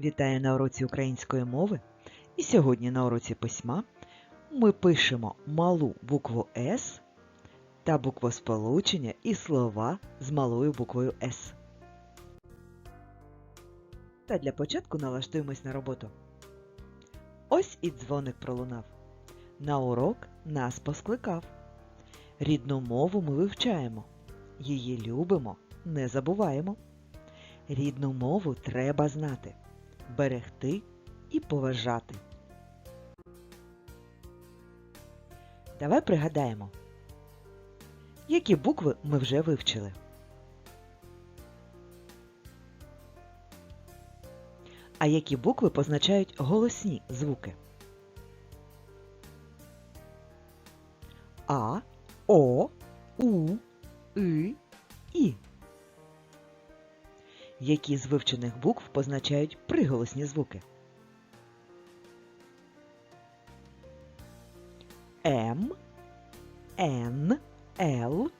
Вітаю на уроці української мови. І сьогодні на уроці письма ми пишемо малу букву С та буквосполучення і слова з малою буквою С. Та для початку налаштуємось на роботу. Ось і дзвоник пролунав. На урок нас поскликав. Рідну мову ми вивчаємо. Її любимо, не забуваємо. Рідну мову треба знати, берегти і поважати. Давай пригадаємо, які букви ми вже вивчили. А які букви позначають голосні звуки? А, О, У, И, І. Які з вивчених букв позначають приголосні звуки? М, Н, Л,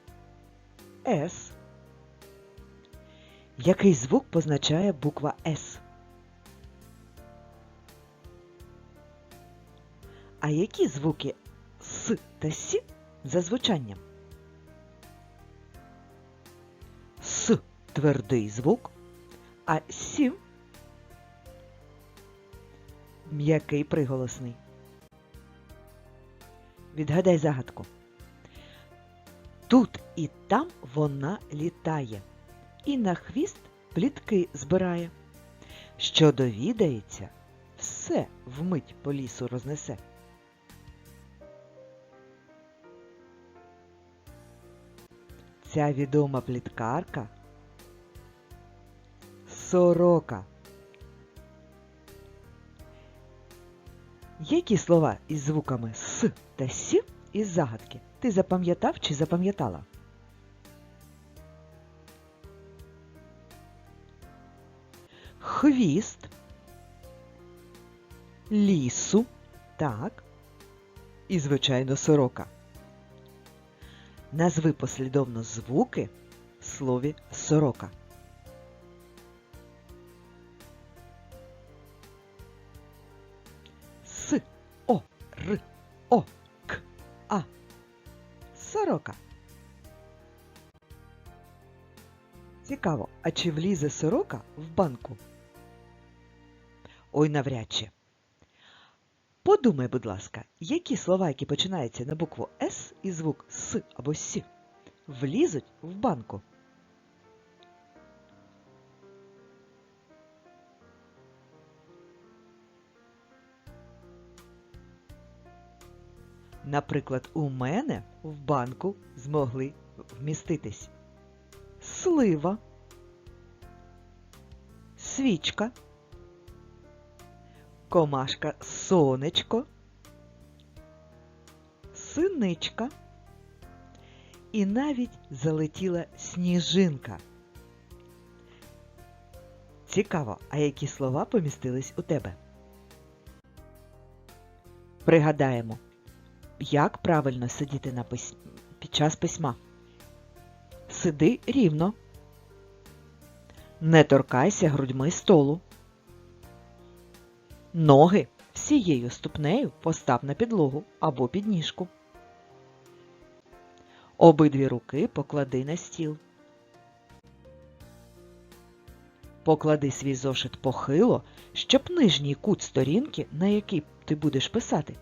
С. Який звук позначає буква С? А які звуки С та С за звучанням? С твердий звук, а С м'який приголосний. Відгадай загадку. Тут і там вона літає, і на хвіст плітки збирає. Що довідається, все вмить по лісу рознесе. Ця відома пліткарка сорока. Які слова із звуками С та С із загадки ти запам'ятав чи запам'ятала? Хвіст, лісу, так, і, звичайно, сорока. Назви послідовно звуки в слові сорока. О, К, А. Сорока. Цікаво, а чи влізе сорока в банку? Ой, навряд чи. Подумай, будь ласка, які слова, які починаються на букву С і звук С або С, влізуть в банку? Наприклад, у мене в банку змогли вміститись слива, свічка, комашка сонечко, синичка і навіть залетіла сніжинка. Цікаво, а які слова помістились у тебе? Пригадаємо, як правильно сидіти на пис... під час письма. Сиди рівно. Не торкайся грудьми столу. Ноги всією ступнею постав на підлогу або підніжку. Обидві руки поклади на стіл. Поклади свій зошит похило, щоб нижній кут сторінки, на який ти будеш писати,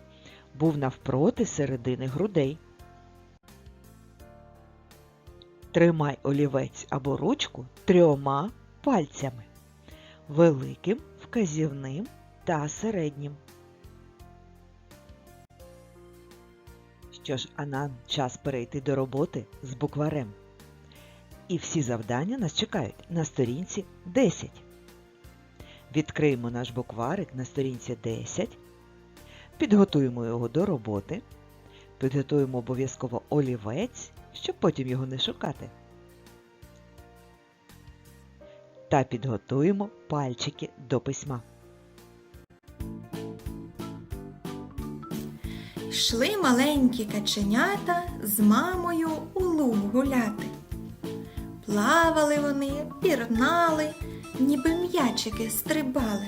був навпроти середини грудей. Тримай олівець або ручку трьома пальцями великим, вказівним та середнім. Що ж, а нам час перейти до роботи з букварем. І всі завдання нас чекають на сторінці 10. Відкриємо наш букварик на сторінці 10. Підготуємо його до роботи. Підготуємо обов'язково олівець, щоб потім його не шукати. Та підготуємо пальчики до письма. Йшли маленькі каченята з мамою у луг гуляти. Плавали вони, пірнали, ніби м'ячики стрибали.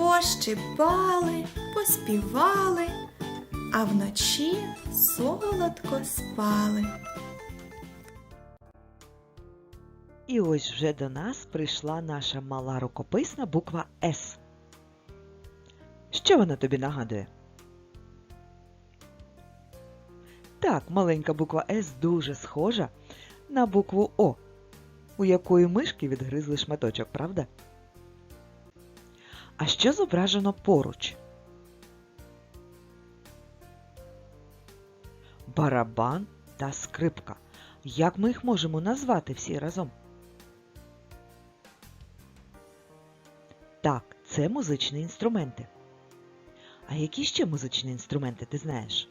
Пощипали, поспівали, а вночі солодко спали. І ось вже до нас прийшла наша мала рукописна буква С. Що вона тобі нагадує? Так, маленька буква С дуже схожа на букву О, у якої мишки відгризли шматочок, правда? А що зображено поруч? Барабан та скрипка. Як ми їх можемо назвати всі разом? Так, це музичні інструменти. А які ще музичні інструменти ти знаєш?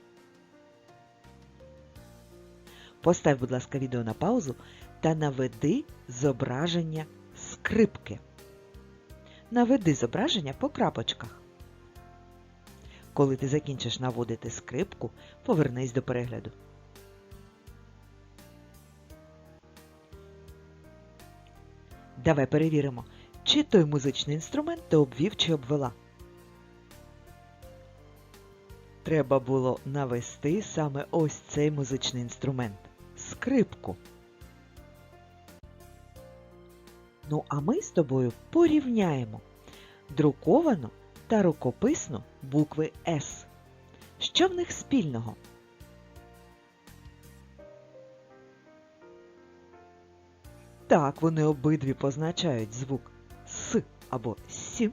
Постав, будь ласка, відео на паузу та наведи зображення скрипки. Наведи зображення по крапочках. Коли ти закінчиш наводити скрипку, повернись до перегляду. Давай перевіримо, чи той музичний інструмент ти обвів чи обвела. Треба було навести саме ось цей музичний інструмент скрипку. Ну, а ми з тобою порівняємо друковану та рукописну букви С. Що в них спільного? Так, вони обидві позначають звук С або С.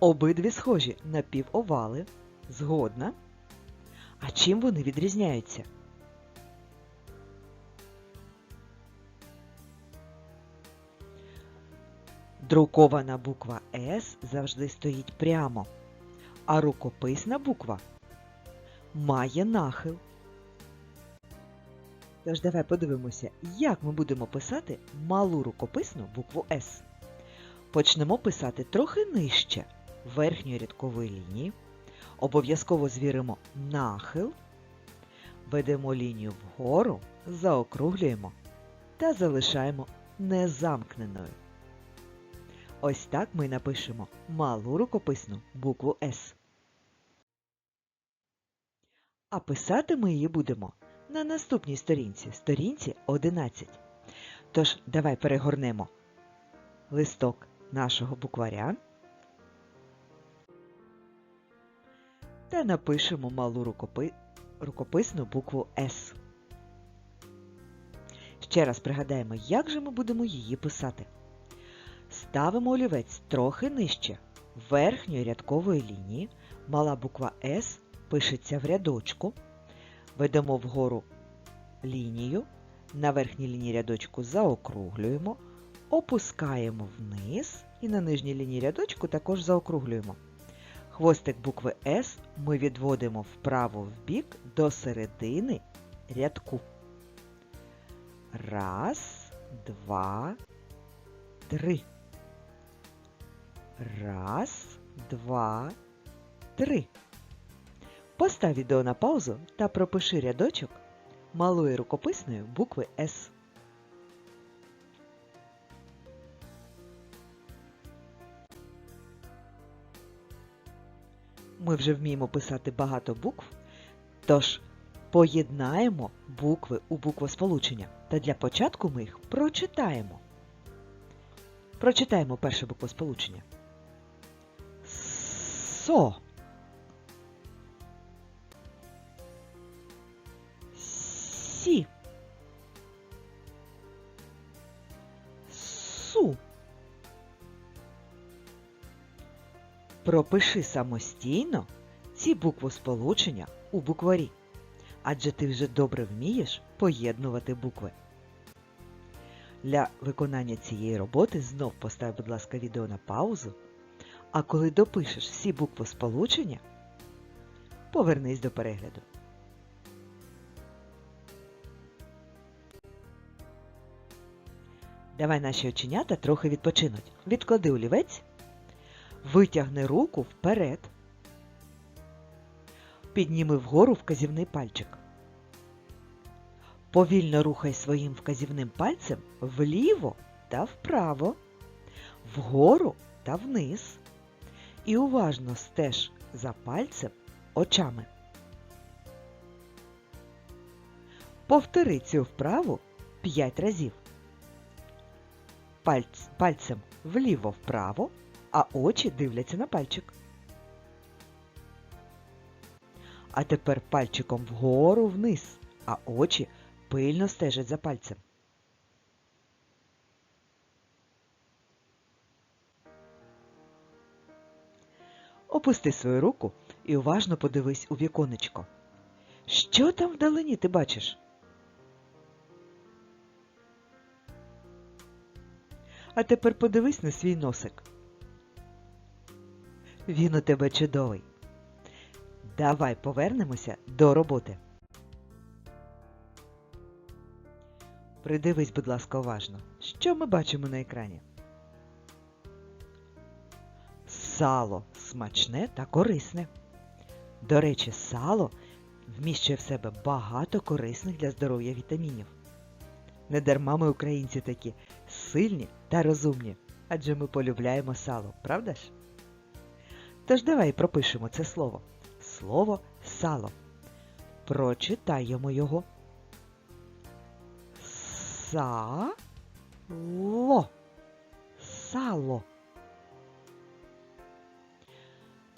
Обидві схожі на півовали. Згодна. А чим вони відрізняються? Друкована буква С завжди стоїть прямо, а рукописна буква має нахил. Тож давай подивимося, як ми будемо писати малу рукописну букву С. Почнемо писати трохи нижче верхньої рядкової лінії. Обов'язково звіримо нахил, ведемо лінію вгору, заокруглюємо та залишаємо незамкненою. Ось так ми напишемо малу рукописну букву С. А писати ми її будемо на наступній сторінці, сторінці 11. Тож, давай перегорнемо листок нашого букваря та напишемо малу рукопи... рукописну букву С. Ще раз пригадаємо, як же ми будемо її писати. Ставимо олівець трохи нижче верхньої рядкової лінії. Мала буква С пишеться в рядочку. Ведемо вгору лінію. На верхній лінії рядочку заокруглюємо, опускаємо вниз і на нижній лінії рядочку також заокруглюємо. Хвостик букви С ми відводимо вправо в бік до середини рядку. Раз, два, три. Раз, два, три. Постав відео на паузу та пропиши рядочок малої рукописної букви С. Ми вже вміємо писати багато букв, тож поєднаємо букви у буквосполучення. Та для початку ми їх прочитаємо. Прочитаємо перше буквосполучення. Со. Сі. Су. Пропиши самостійно ці буквосполучення у букварі, адже ти вже добре вмієш поєднувати букви. Для виконання цієї роботи знов постав, будь ласка, відео на паузу, а коли допишеш всі буквосполучення, повернись до перегляду. Давай наші оченята трохи відпочинуть. Відклади олівець, витягни руку вперед, підніми вгору вказівний пальчик. Повільно рухай своїм вказівним пальцем вліво та вправо, вгору та вниз. І уважно стеж за пальцем очами. Повтори цю вправу 5 разів. Пальц, пальцем вліво-вправо, а очі дивляться на пальчик. А тепер пальчиком вгору вниз, а очі пильно стежать за пальцем. Опусти свою руку і уважно подивись у віконечко. Що там вдалині ти бачиш? А тепер подивись на свій носик. Він у тебе чудовий. Давай повернемося до роботи. Придивись, будь ласка, уважно. Що ми бачимо на екрані? Сало смачне та корисне. До речі, сало вміщує в себе багато корисних для здоров'я вітамінів. Недарма ми українці такі сильні та розумні, адже ми полюбляємо сало, правда ж? Тож давай пропишемо це слово. Слово сало. Прочитаємо його. Сало. Сало.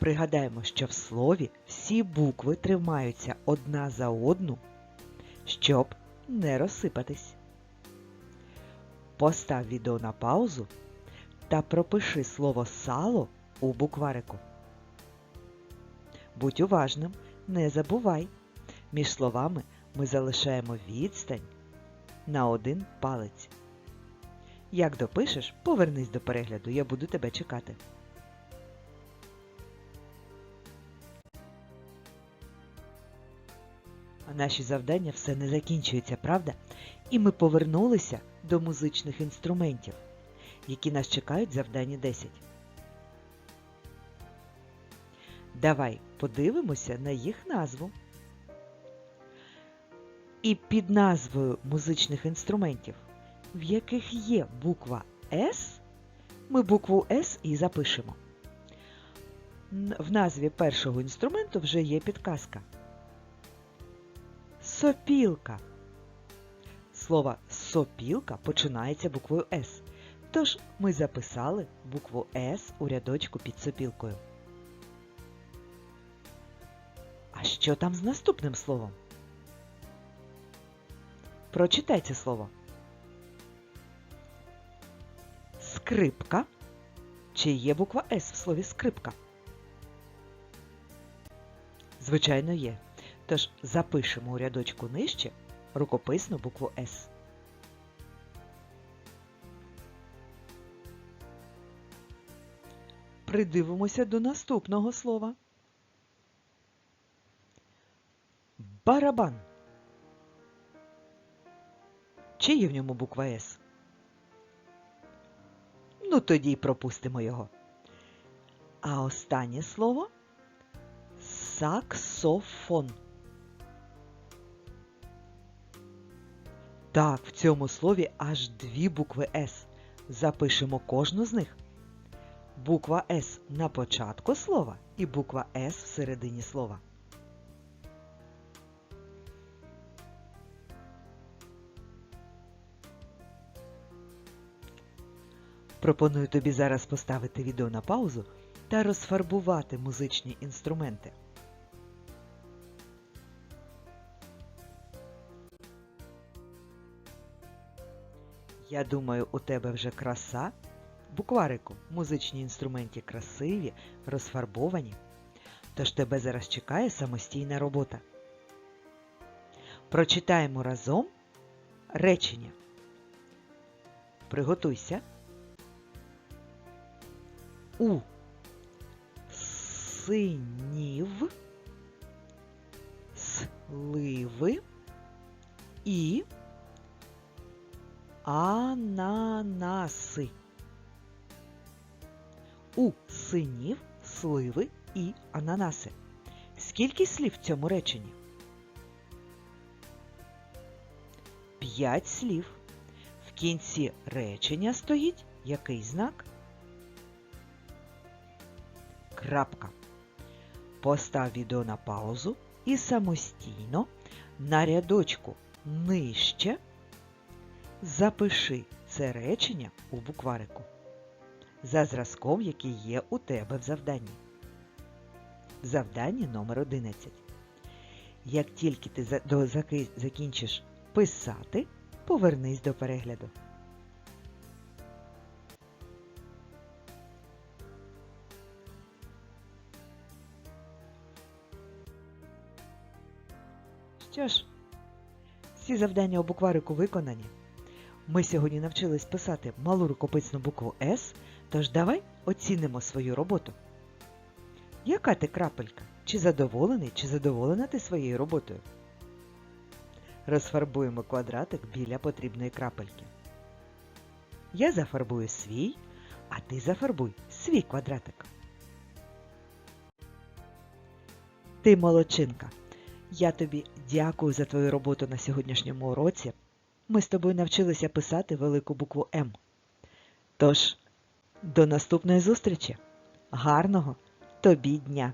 Пригадаємо, що в слові всі букви тримаються одна за одну, щоб не розсипатись. Постав відео на паузу та пропиши слово сало у букварику. Будь уважним, не забувай. Між словами ми залишаємо відстань на один палець. Як допишеш, повернись до перегляду, я буду тебе чекати. Наші завдання все не закінчуються, правда? І ми повернулися до музичних інструментів, які нас чекають в завданні 10. Давай подивимося на їх назву. І під назвою музичних інструментів, в яких є буква С, ми букву С і запишемо. В назві першого інструменту вже є підказка. Сопілка. Слово сопілка починається буквою С. Тож ми записали букву С у рядочку під сопілкою. А що там з наступним словом? Прочитай це слово. Скрипка. Чи є буква С в слові скрипка? Звичайно, є. Тож запишемо у рядочку нижче рукописну букву С. Придивимося до наступного слова. Барабан. Чи є в ньому буква С? Ну, тоді й пропустимо його. А останнє слово саксофон. Так, в цьому слові аж дві букви С. Запишемо кожну з них. Буква С на початку слова і буква С всередині слова. Пропоную тобі зараз поставити відео на паузу та розфарбувати музичні інструменти. Я думаю, у тебе вже краса. Букварику, музичні інструменти красиві, розфарбовані. Тож тебе зараз чекає самостійна робота. Прочитаємо разом речення. Приготуйся. У синів сливи і ананаси. У синів сливи і ананаси. Скільки слів в цьому реченні? П'ять слів. В кінці речення стоїть який знак? Крапка. Постав відео на паузу і самостійно на рядочку нижче запиши це речення у букварику за зразком, який є у тебе в завданні. В завданні номер 11. Як тільки ти закінчиш писати, повернись до перегляду. Що ж, всі завдання у букварику виконані. Ми сьогодні навчились писати малу рукописну букву С, тож давай оцінимо свою роботу. Яка ти крапелька? Чи задоволений, чи задоволена ти своєю роботою? Розфарбуємо квадратик біля потрібної крапельки. Я зафарбую свій, а ти зафарбуй свій квадратик. Ти молодчинка. Я тобі дякую за твою роботу на сьогоднішньому уроці. Ми з тобою навчилися писати велику букву М. Тож, до наступної зустрічі. Гарного тобі дня!